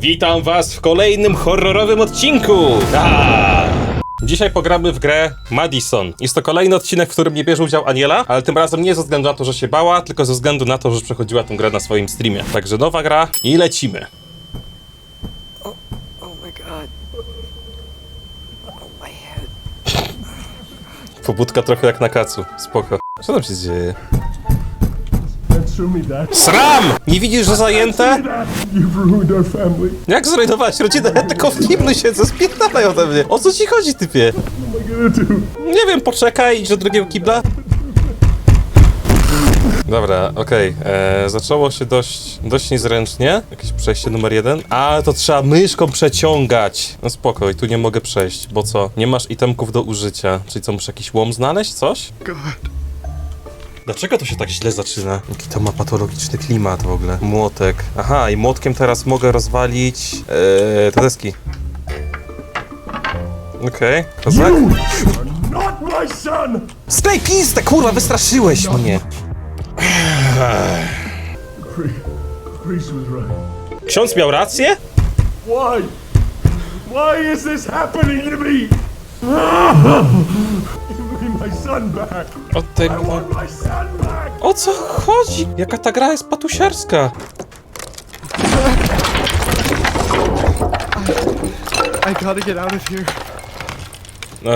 Witam was w kolejnym horrorowym odcinku! A! Dzisiaj pogramy w grę Madison. Jest to kolejny odcinek, w którym nie bierze udział Aniela, ale tym razem nie ze względu na to, że się bała, tylko ze względu na to, że przechodziła tę grę na swoim streamie. Także nowa gra i lecimy. Oh my god. Oh, my head. Pobudka trochę jak na kacu. Spoko. Co tam się dzieje? SRAM! Nie widzisz, że zajęte? Jak zrujnować rodzinę? Ja tylko w kiblu siedzę, spierdalaj ode mnie. O co ci chodzi, typie? Nie wiem, poczekaj, idź do drugiego kibla. Dobra, okej. e, Zaczęło się dość, dość niezręcznie. Jakieś przejście numer jeden. A, to trzeba myszką przeciągać. No spoko, i tu nie mogę przejść, bo co? Nie masz itemków do użycia. Czyli co, muszę jakiś łom znaleźć? Coś? Dlaczego to się tak źle zaczyna? Jaki to ma patologiczny klimat w ogóle. Młotek. Aha, i młotkiem teraz mogę rozwalić e, te deski. Okej, kozak. Not my son! Sklej pistę, kurwa, wystraszyłeś mnie. Priest was right. Ksiądz miał rację? Why? Why is this happening to me? My son back. O tej... I want my son back. O co chodzi? Jaka ta gra jest patusiarska? I gotta get out of here.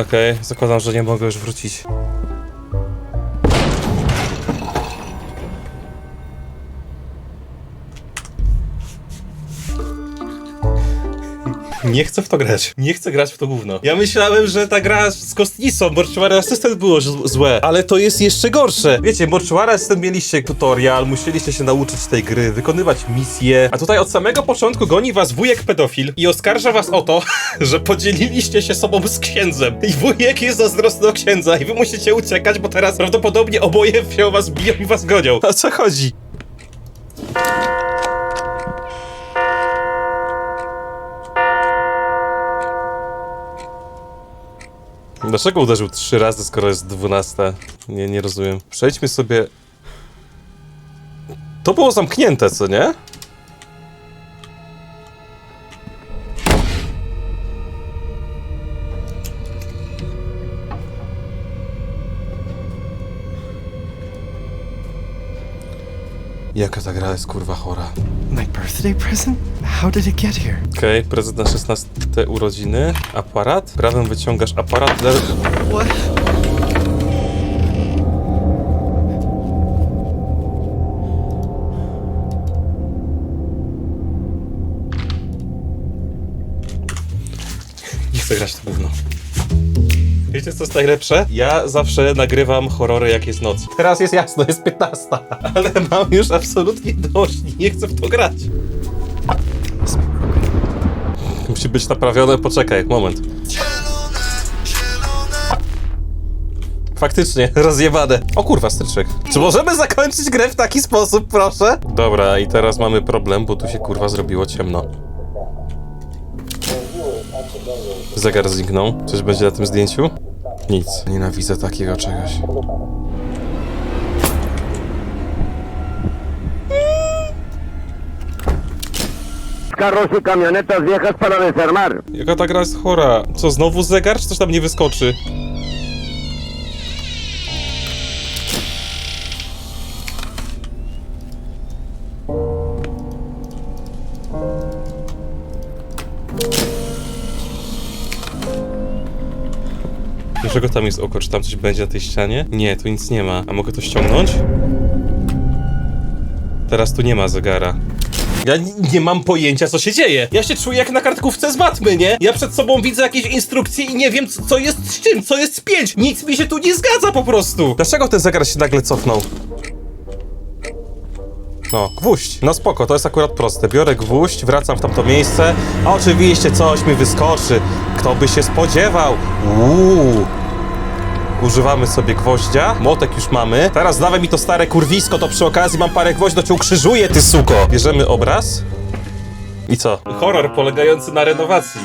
Okej, zakładam, że nie mogę już wrócić. Nie chcę w to grać. Nie chcę grać w to gówno. Ja myślałem, że ta gra z kostnicą Mortuary Assistant było złe, ale to jest jeszcze gorsze. Wiecie, Mortuary Assistant mieliście tutorial, musieliście się nauczyć tej gry, wykonywać misje, a tutaj od samego początku goni was wujek pedofil i oskarża was o to, że podzieliliście się sobą z księdzem. I wujek jest zazdrosny o księdza i wy musicie uciekać, bo teraz prawdopodobnie oboje o was biją i was gonią. O co chodzi? Dlaczego uderzył trzy razy, skoro jest 12? Nie, nie rozumiem. Przejdźmy sobie... To było zamknięte, co nie? Jaka ta gra jest kurwa chora. My birthday present? How did it get here? Okej, prezent na 16 urodziny. Aparat. Prawym wyciągasz aparat. What? Co jest najlepsze? Ja zawsze nagrywam horrory jak jest noc. Teraz jest jasno, jest 15, ale mam już absolutnie dość. Nie chcę w to grać. Musi być naprawione, poczekaj, moment. Faktycznie, rozjebane. O kurwa, stryczek. Czy możemy zakończyć grę w taki sposób, proszę? Dobra, i teraz mamy problem, bo tu się kurwa zrobiło ciemno. Zegar zniknął. Coś będzie na tym zdjęciu? Nic. Nienawidzę takiego czegoś. carros y camionetas viejas para desarmar. Jaka ta gra jest chora? Co, znowu zegar, czy coś tam nie wyskoczy? Dlaczego tam jest oko? Czy tam coś będzie na tej ścianie? Nie, tu nic nie ma. A mogę to ściągnąć? Teraz tu nie ma zegara. Ja nie mam pojęcia, co się dzieje. Ja się czuję jak na kartkówce z matmy, nie? Ja przed sobą widzę jakieś instrukcje i nie wiem, co jest z czym, co jest z pięć. Nic mi się tu nie zgadza po prostu. Dlaczego ten zegar się nagle cofnął? No, gwóźdź. No spoko, to jest akurat proste. Biorę gwóźdź, wracam w tamto miejsce. A oczywiście coś mi wyskoczy. Kto by się spodziewał? Uuu. Używamy sobie gwoździa. Młotek już mamy. Teraz dawaj mi to stare kurwisko, to przy okazji mam parę gwoździ, to cię ukrzyżuję, ty suko. Bierzemy obraz. I co? Horror polegający na renowacji.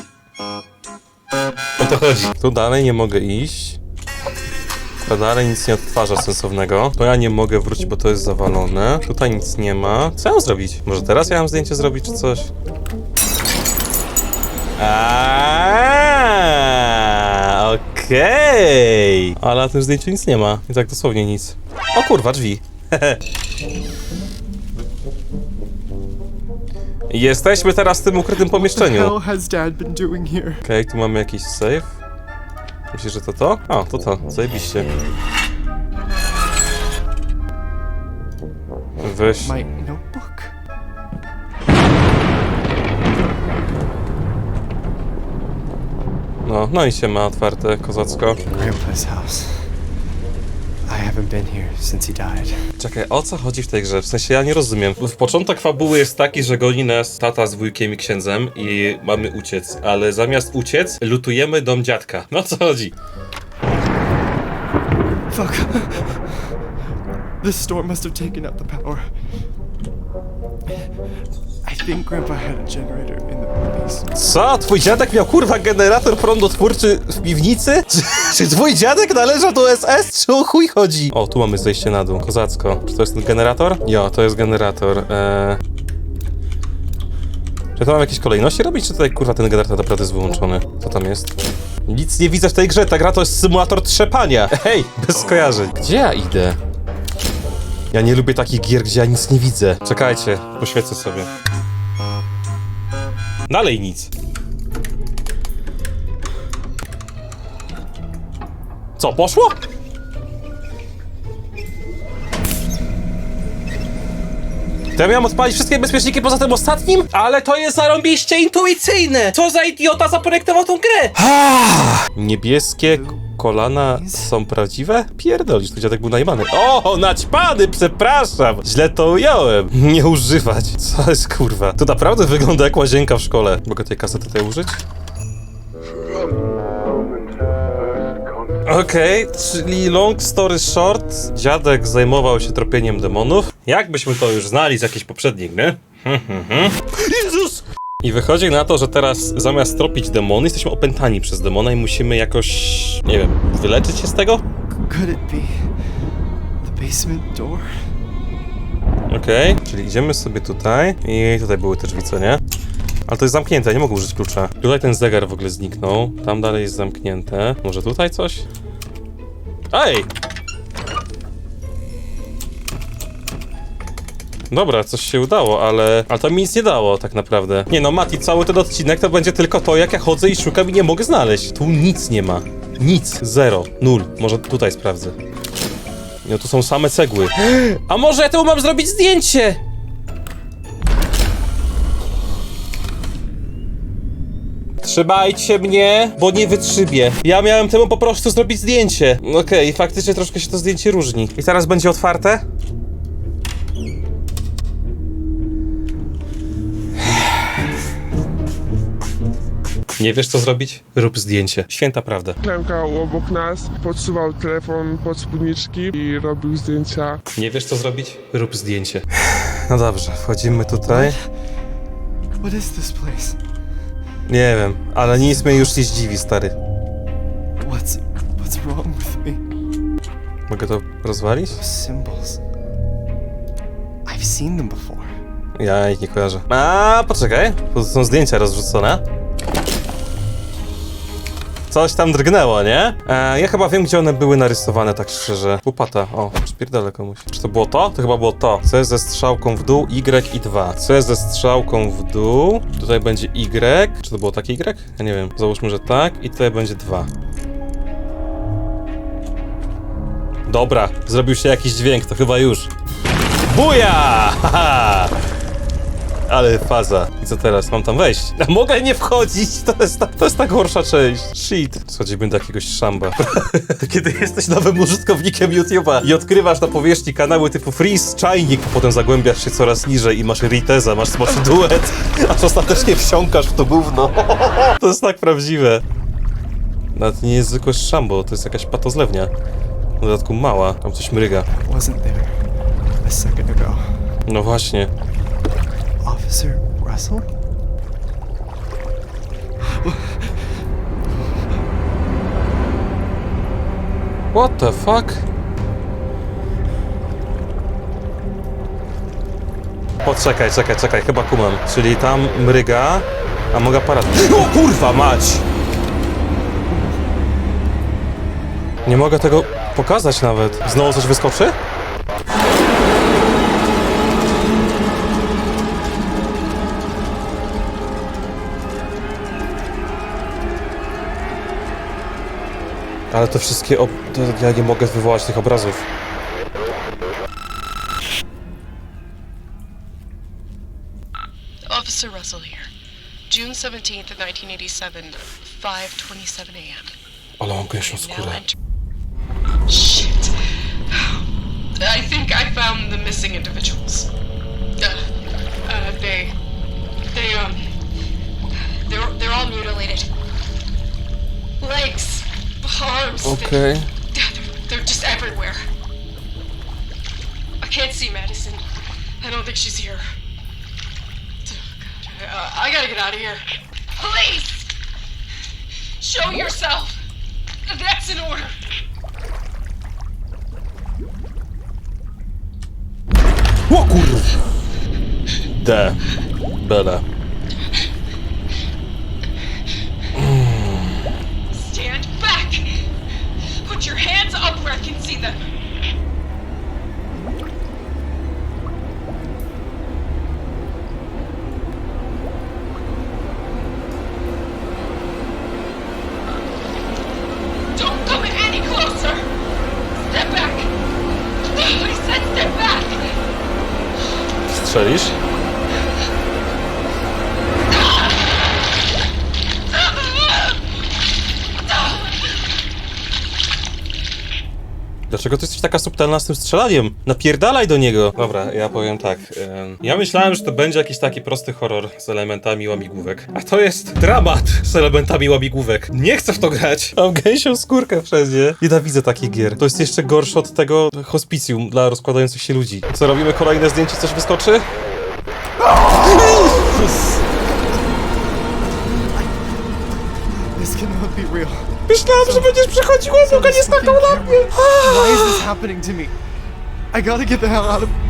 O to chodzi. Tu dalej nie mogę iść. Dalej nic nie odtwarza sensownego. To ja nie mogę wrócić, bo to jest zawalone. Tutaj nic nie ma. Co ja mam zrobić? Może teraz ja mam zdjęcie zrobić, czy coś? Aaaa, okej. Ale na tym zdjęciu nic nie ma. I tak dosłownie nic. O kurwa, drzwi. Jesteśmy teraz w tym ukrytym pomieszczeniu. Okej, here? tu mamy jakiś save. Myślisz, że to to? O, to to. Zajebiście. Weź. My notebook? No, no i się ma otwarte, kozacko. Grandpa's house. I haven't been here since he died. Czekaj, o co chodzi w tej grze? W sensie ja nie rozumiem. W początek fabuły jest taki, że goni nas tata z wujkiem i księdzem i mamy uciec, ale zamiast uciec, lutujemy dom dziadka. No o co chodzi? Fuck. This storm must have taken out the power. Co? Twój dziadek miał kurwa generator prądotwórczy w piwnicy? Czy, czy twój dziadek należał do SS? Czy o chuj chodzi? O, tu mamy zejście na dół. Kozacko. Czy to jest ten generator? Jo, to jest generator. Eee... Czy to mam jakieś kolejności robić, czy tutaj kurwa ten generator naprawdę jest wyłączony? Co tam jest? Nic nie widzę w tej grze, ta gra to jest symulator trzepania. Hej, bez skojarzeń. Gdzie ja idę? Ja nie lubię takich gier, gdzie ja nic nie widzę. Czekajcie, poświecę sobie. Dalej nic. Co, poszło? To ja miałem odpalić wszystkie bezpieczniki poza tym ostatnim? Ale to jest zarąbiście intuicyjne! Co za idiota zaprojektował tą grę? Niebieskie kolana są prawdziwe? Pierdolisz, tu dziadek był najmany. O, naćpany, przepraszam! Źle to ująłem. Nie używać. Co jest kurwa? To naprawdę wygląda jak łazienka w szkole. Mogę tej kasety tutaj użyć? Okej, czyli long story short, dziadek zajmował się tropieniem demonów. Jakbyśmy to już znali z jakiejś poprzedniej gry. Jezus! I wychodzi na to, że teraz zamiast tropić demony, jesteśmy opętani przez demona i musimy jakoś, nie wiem, wyleczyć się z tego? Could it be the basement door? Okej, czyli idziemy sobie tutaj i tutaj były te drzwi, co nie? Ale to jest zamknięte, nie mogę użyć klucza. Tutaj ten zegar w ogóle zniknął, tam dalej jest zamknięte. Może tutaj coś? Ej! Dobra, coś się udało, ale... Ale to mi nic nie dało tak naprawdę. Nie no, Mati, cały ten odcinek to będzie tylko to, jak ja chodzę i szukam i nie mogę znaleźć. Tu nic nie ma. Nic. Zero. Nul. Może tutaj sprawdzę. No tu są same cegły. A może ja temu mam zrobić zdjęcie? Trzymajcie mnie, bo nie wytrzybię. Ja miałem temu po prostu zrobić zdjęcie. Okej, faktycznie troszkę się to zdjęcie różni. I teraz będzie otwarte? Nie wiesz co zrobić? Rób zdjęcie. Święta prawda. klękał obok nas, podsuwał telefon pod spódniczki i robił zdjęcia. Nie wiesz co zrobić? Rób zdjęcie. No dobrze, wchodzimy tutaj. What is this place? Nie wiem, ale nic mnie już nie zdziwi, stary. What's what's wrong with me? Mogę to rozwalić? Symbols. I've seen them before. Ja ich nie kojarzę. A, poczekaj, tu są zdjęcia rozrzucone. Coś tam drgnęło, nie? E, ja chyba wiem, gdzie one były narysowane, tak szczerze. Łopata, o, spierdolę komuś. Czy to było to? To chyba było to. Co jest ze strzałką w dół, Y i 2. Co jest ze strzałką w dół? Tutaj będzie Y. Czy to było takie Y? Ja nie wiem. Załóżmy, że tak. I tutaj będzie 2. Dobra, zrobił się jakiś dźwięk, to chyba już. Buja! Haha! Ale faza. I co teraz? Mam tam wejść. A mogę nie wchodzić! To jest ta, to jest ta gorsza część. Shit. Schodzimy do jakiegoś szamba. Kiedy jesteś nowym użytkownikiem YouTube'a i odkrywasz na powierzchni kanały typu Freeze, Czajnik, a potem zagłębiasz się coraz niżej i masz Riteza, masz smoczy duet, aż ostatecznie wsiąkasz w to gówno. To jest tak prawdziwe. Nawet nie jest zwykłe szambo, to jest jakaś patozlewnia. W dodatku mała, tam coś mryga. No właśnie. Officer Russell? What the fuck? Poczekaj, czekaj, czekaj, chyba kumam. Czyli tam mryga, A mogę aparat. O kurwa mać! Nie mogę tego pokazać nawet. Znowu coś wyskoczy? Ale to wszystkie ob... To ja nie mogę wywołać tych obrazów. Officer Russell here. June 17th, 1987, 5:27 a.m. Ale mam gęsią skórę. Shit. I think I found the missing individuals. Uh, uh, they, they um, they're they're all mutilated. Legs, arms. they- they're just everywhere. I can't see Madison. I don't think she's here. God, uh, I gotta get out of here. Police! Show yourself! That's an order. O kurwa! D. Put your hands up where I can see them. Taka subtelna z tym strzelaniem? Napierdalaj do niego! Dobra, ja powiem tak. em, ja myślałem, że to będzie jakiś taki prosty horror z elementami łamigłówek. A to jest dramat z elementami łamigłówek. Nie chcę w to grać! Mam gęsią skórkę wszędzie. Nienawidzę takich gier. To jest jeszcze gorsze od tego hospicjum dla rozkładających się ludzi. Co, robimy kolejne zdjęcie? Coś wyskoczy? This cannot be real. Why is this happening to me? I gotta get the hell out of.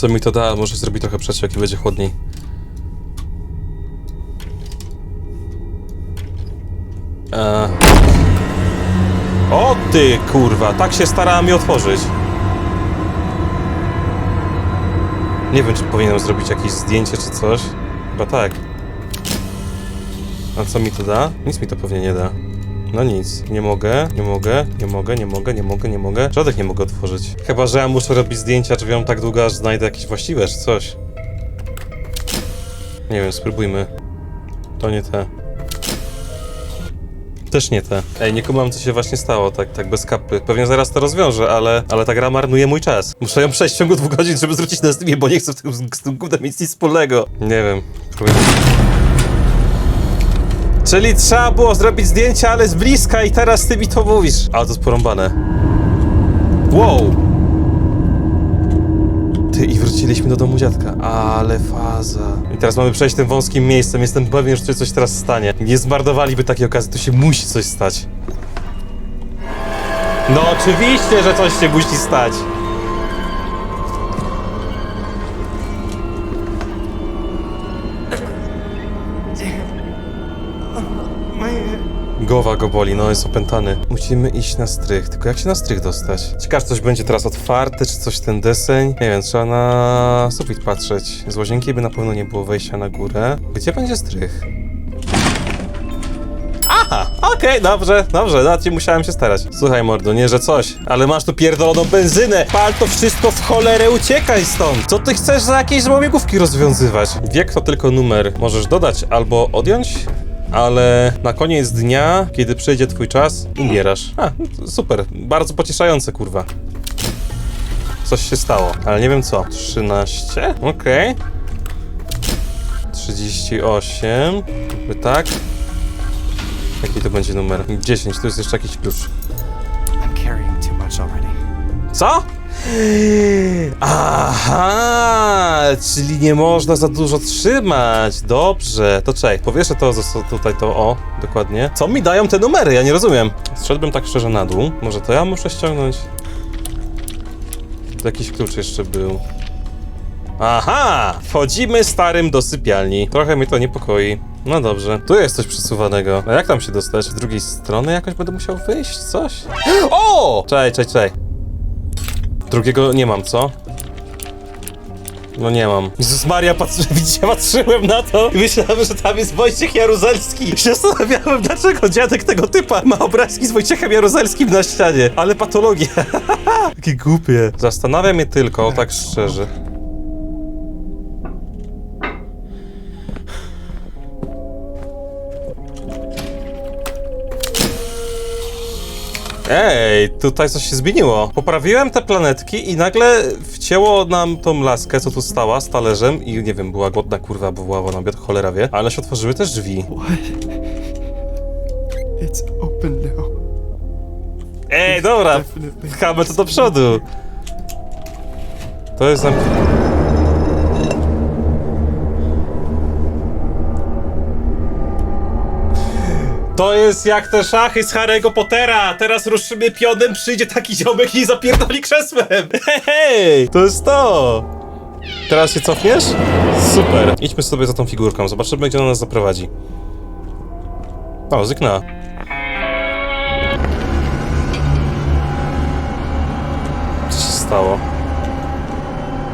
Co mi to da, może zrobić trochę przeciek i będzie chłodniej. Eee. O ty kurwa, tak się starałem mi otworzyć. Nie wiem czy powinienem zrobić jakieś zdjęcie czy coś. Chyba tak. A co mi to da? Nic mi to pewnie nie da. No nic, nie mogę, nie mogę, nie mogę, nie mogę, nie mogę, nie mogę. Żadnych nie mogę otworzyć. Chyba, że ja muszę robić zdjęcia drzwiom tak długo, aż znajdę jakieś właściwe czy coś. Nie wiem, spróbujmy. To nie te. Też nie te. Ej, nie kumam, co się właśnie stało, tak, tak bez kapy. Pewnie zaraz to rozwiążę, ale, ale ta gra marnuje mój czas. Muszę ją przejść w ciągu dwóch godzin, żeby zwrócić na Steamie, bo nie chcę w tym, z tym gównem mieć nic wspólnego. Nie wiem. Próbuję. Czyli trzeba było zrobić zdjęcie, ale z bliska i teraz ty mi to mówisz. A to jest porąbane. Wow! Ty, i wróciliśmy do domu dziadka. Ale faza. I teraz mamy przejść tym wąskim miejscem. Jestem pewien, że tu coś teraz stanie. Nie zmarnowaliby takiej okazji, tu się musi coś stać. No oczywiście, że coś się musi stać. Głowa go boli, no jest opętany. Musimy iść na strych, tylko jak się na strych dostać? Ciekawe, czy coś będzie teraz otwarte, czy coś ten deseń? Nie wiem, trzeba na sufit patrzeć. Z łazienki by na pewno nie było wejścia na górę. Gdzie będzie strych? Aha, okej, dobrze, dobrze, nawet nie musiałem się starać. Słuchaj, mordo, nie, że coś, ale masz tu pierdoloną benzynę. Pal to wszystko w cholerę, uciekaj stąd. Co ty chcesz za jakieś złamigłówki rozwiązywać? Wiek to tylko numer. Możesz dodać albo odjąć, ale na koniec dnia, kiedy przyjdzie twój czas, umierasz. A, super, bardzo pocieszające, kurwa. Coś się stało, ale nie wiem co. 13, okej. 38, by tak. Jaki to będzie numer? 10, tu jest jeszcze jakiś klucz. Co? Aha, czyli nie można za dużo trzymać. Dobrze, to czekaj, powieszę to tutaj to o, dokładnie. Co mi dają te numery? Ja nie rozumiem. Zszedłbym tak szczerze na dół. Może to ja muszę ściągnąć? Tu jakiś klucz jeszcze był. Aha! Wchodzimy starym do sypialni. Trochę mnie to niepokoi. No dobrze. Tu jest coś przesuwanego. A jak tam się dostać? Z drugiej strony jakoś będę musiał wyjść? Coś? O! Czekaj, czekaj, czekaj. Drugiego nie mam, co? No nie mam. Jezus Maria, patrzy, widzicie, patrzyłem na to i myślałem, że tam jest Wojciech Jaruzelski. Się zastanawiałem, dlaczego dziadek tego typa ma obrazki z Wojciechem Jaruzelskim na ścianie. Ale patologia. Jakie głupie. Zastanawia mnie tylko, tak szczerze. Ej, tutaj coś się zmieniło. Poprawiłem te planetki i nagle wcięło nam tą laskę, co tu stała z talerzem i nie wiem, była głodna kurwa, bo była na obiad, cholera wie, ale się otworzyły też drzwi. What? It's open now. Ej, dobra, Definitely. pchamy to do przodu. To jest zam... To jest jak te szachy z Harry'ego Pottera. Teraz ruszymy pionem, przyjdzie taki ziomek i zapierdoli krzesłem. Hej, to jest to. Teraz się cofniesz? Super. Idźmy sobie za tą figurką, zobaczymy, gdzie ona nas zaprowadzi. O, zyknęła. Co się stało?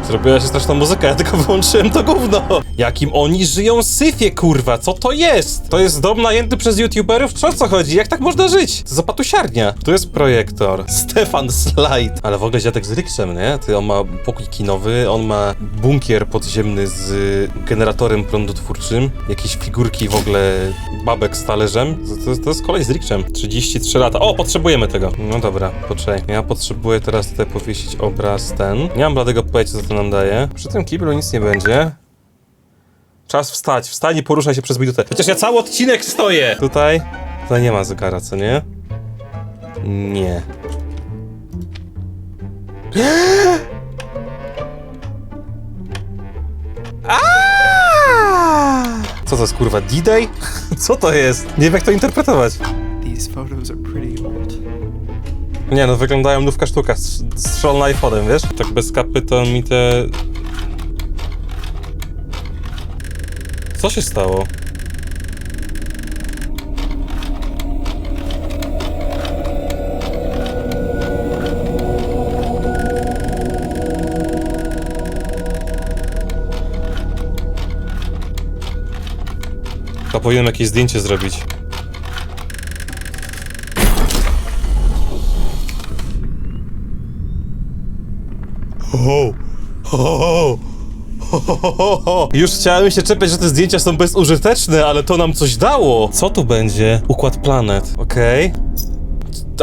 Zrobiła się straszna muzyka, ja tylko wyłączyłem to gówno. Jakim oni żyją syfie, kurwa, co to jest? To jest dom najęty przez youtuberów, czy co chodzi? Jak tak można żyć? To za patusiarnia. Tu jest projektor. Stefan Slide. Ale w ogóle dziadek z Riksem, nie? Ty, on ma pokój kinowy, on ma bunkier podziemny z generatorem prądotwórczym, jakieś figurki w ogóle babek z talerzem. To, to, jest kolej z Riksem. 33 lata. O, potrzebujemy tego. No dobra, poczekaj. Ja potrzebuję teraz tutaj powiesić obraz ten. Nie mam bladego pojęcia, co to nam daje. Przy tym kiblu nic nie będzie. Czas wstać, wstań i poruszaj się przez minutę. Chociaż ja cały odcinek stoję! Tutaj, tutaj nie ma zegara, co nie? Nie. Co to jest kurwa, D-Day? Co to jest? Nie wiem jak to interpretować. These photos are pretty old. Nie no, wyglądają nówka sztuka, strz- strzelona iPhone'em, wiesz? Tak bez kapy to mi te... Co się stało? To powinienem jakieś zdjęcie zrobić. Ho, ho, ho, ho, ho. Już chciałem się czepiać, że te zdjęcia są bezużyteczne, ale to nam coś dało. Co tu będzie? Układ planet, okej.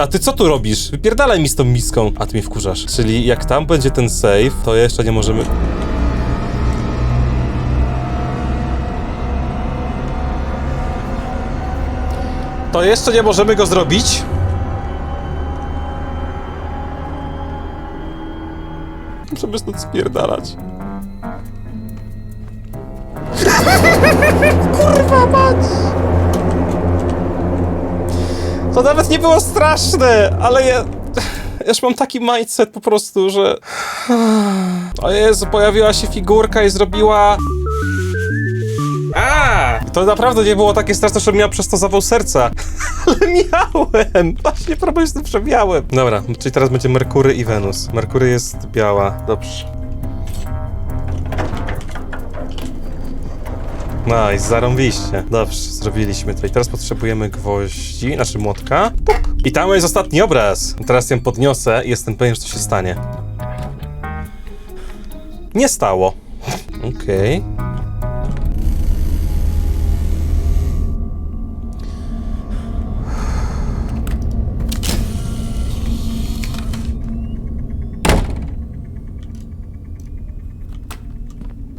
A ty co tu robisz? Wypierdalaj mi z tą miską. A ty mnie wkurzasz. Czyli jak tam będzie ten save, to jeszcze nie możemy... To jeszcze nie możemy go zrobić? Muszę stąd spierdalać. To nawet nie było straszne, ale ja... Ja już mam taki mindset po prostu, że... O Jezu, pojawiła się figurka i zrobiła... A! To naprawdę nie było takie straszne, że miałem przez to zawał serca. Ale miałem! Właśnie problem z tym, że miałem. Dobra, czyli teraz będzie Merkury i Wenus. Merkury jest biała. Dobrze. Nice, zarąbiście. Dobrze, zrobiliśmy to. I teraz potrzebujemy gwoździ, znaczy młotka. Pup. I tam jest ostatni obraz. Teraz ją podniosę i jestem pewien, że to się stanie. Nie stało. Okej.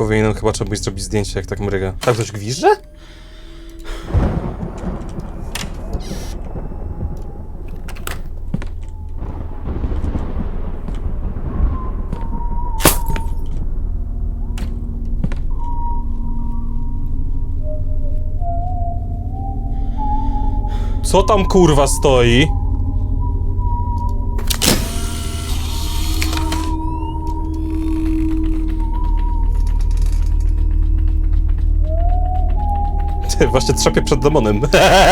powinienem chyba czemuś zrobić zdjęcie, jak tak mryga. Tam ktoś gwizdże? Co tam kurwa stoi? Ty, właśnie trzepię przed demonem.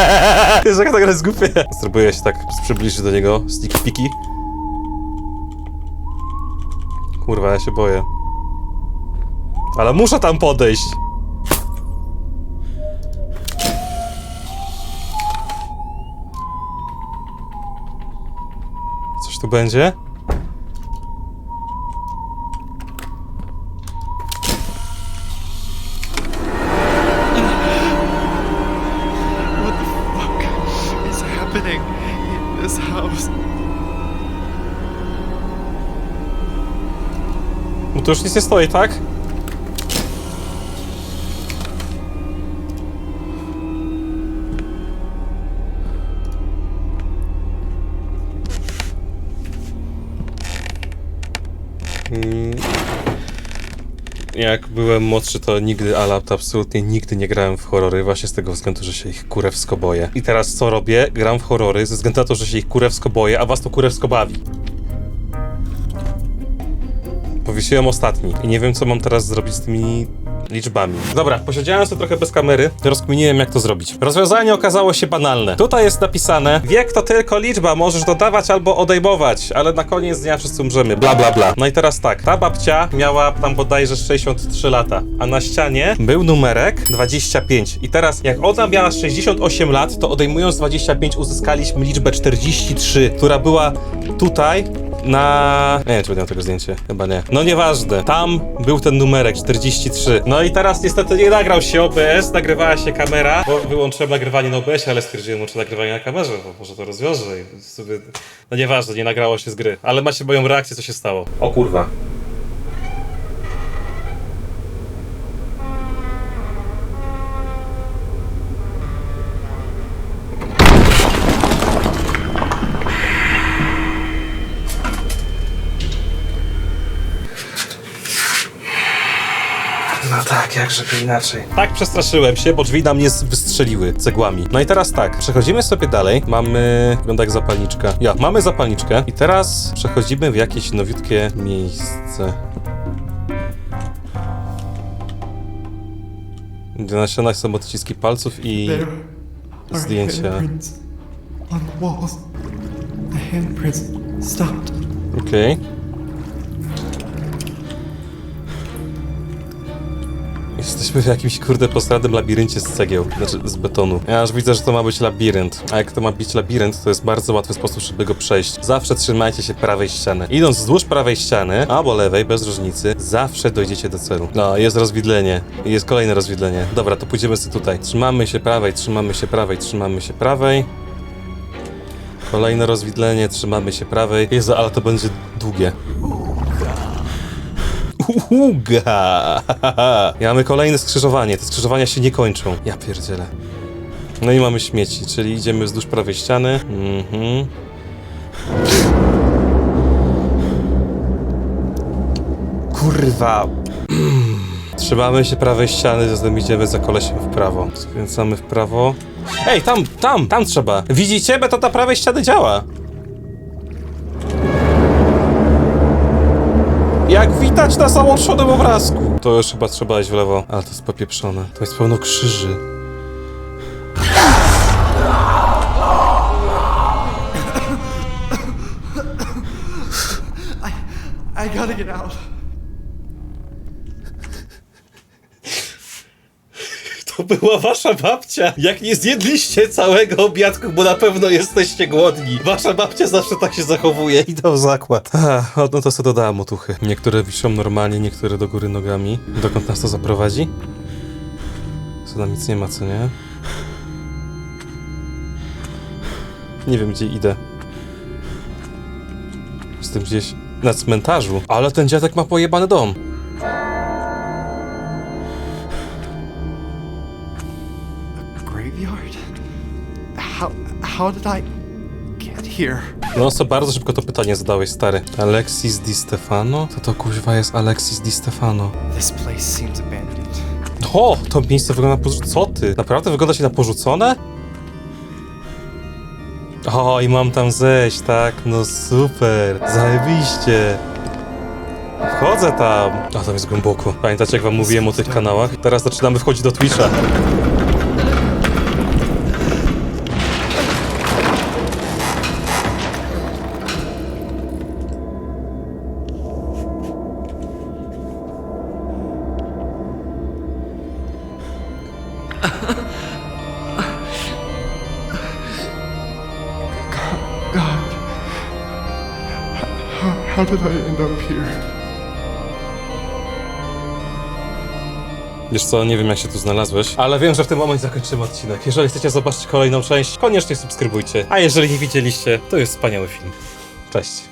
Wiesz, jak ta gra jest głupia. Spróbuję się tak przybliżyć do niego, sneak peeki. Kurwa, ja się boję. Ale muszę tam podejść. Coś tu będzie? Nic nie stoi, tak? Mm. Jak byłem młodszy, to nigdy, ale absolutnie nigdy nie grałem w horrory, właśnie z tego względu, że się ich kurewsko boję. I teraz co robię? Gram w horrory ze względu na to, że się ich kurewsko boję, a was to kurewsko bawi. Powiesiłem ostatni i nie wiem, co mam teraz zrobić z tymi liczbami. Dobra, posiedziałem sobie trochę bez kamery, rozkminiłem, jak to zrobić. Rozwiązanie okazało się banalne. Tutaj jest napisane, wiek to tylko liczba, możesz dodawać albo odejmować, ale na koniec dnia wszyscy umrzemy, bla bla bla. No i teraz tak, ta babcia miała tam bodajże 63 lata, a na ścianie był numerek 25. I teraz, jak ona miała 68 lat, to odejmując 25 uzyskaliśmy liczbę 43, która była tutaj na... Nie wiem, czy będę miał tego zdjęcie. Chyba nie. No nieważne. Tam był ten numerek 43. No i teraz niestety nie nagrał się OBS, nagrywała się kamera, bo wyłączyłem nagrywanie na OBS, ale stwierdziłem, że nagrywanie na kamerze, bo może to rozwiąże i sobie... No nieważne, nie nagrało się z gry. Ale macie moją reakcję, co się stało. O kurwa. Żeby inaczej. Tak przestraszyłem się, bo drzwi na mnie wystrzeliły cegłami. No i teraz tak, przechodzimy sobie dalej. Mamy, wygląda jak zapalniczka. Ja, mamy zapalniczkę i teraz przechodzimy w jakieś nowiutkie miejsce. Gdzie na ścianach są odciski palców i zdjęcia. handprints on Jesteśmy w jakimś kurde postradnym labiryncie z cegieł, znaczy z betonu. Ja aż widzę, że to ma być labirynt. A jak to ma być labirynt, to jest bardzo łatwy sposób, żeby go przejść. Zawsze trzymajcie się prawej ściany. Idąc wzdłuż prawej ściany, albo lewej, bez różnicy, zawsze dojdziecie do celu. No, jest rozwidlenie. Jest kolejne rozwidlenie. Dobra, to pójdziemy sobie tutaj. Trzymamy się prawej, trzymamy się prawej, trzymamy się prawej. Kolejne rozwidlenie, trzymamy się prawej. Jezu, ale to będzie długie. Uga! I mamy kolejne skrzyżowanie. Te skrzyżowania się nie kończą. Ja pierdzielę. No i mamy śmieci, czyli idziemy wzdłuż prawej ściany. Mhm. Kurwa. Trzymamy się prawej ściany, zatem idziemy za kolesiem w prawo. Skręcamy w prawo. Ej, tam, tam, tam trzeba. Widzicie? Bo to ta prawej ściany działa. Jak widać na załączonym obrazku. To już chyba trzeba iść w lewo. Ale to jest popieprzone. To jest pełno krzyży. I gotta get out. To była wasza babcia. Jak nie zjedliście całego obiadku, bo na pewno jesteście głodni. Wasza babcia zawsze tak się zachowuje. Idę w zakład. Ach, no to sobie dodałem otuchy. Niektóre wiszą normalnie, niektóre do góry nogami. Dokąd nas to zaprowadzi? Co tam nic nie ma, co nie? Nie wiem, gdzie idę. Jestem gdzieś na cmentarzu. Ale ten dziadek ma pojebany dom. How did I get here? No co bardzo szybko to pytanie zadałeś, stary. Alexis Di Stefano? To to kuźwa jest Alexis Di Stefano. This place seems abandoned. O, to miejsce wygląda na porzucone. Co ty? Naprawdę wygląda się na porzucone? O, i mam tam zejść, tak? No super, zajebiście. Wchodzę tam. A tam jest głęboko. Pamiętacie, jak wam mówiłem o tych kanałach? Teraz zaczynamy wchodzić do Twitcha. Did I end up here? Wiesz co, nie wiem jak się tu znalazłeś, ale wiem, że w tym momencie zakończymy odcinek. Jeżeli chcecie zobaczyć kolejną część, koniecznie subskrybujcie. A jeżeli nie widzieliście, to jest wspaniały film. Cześć.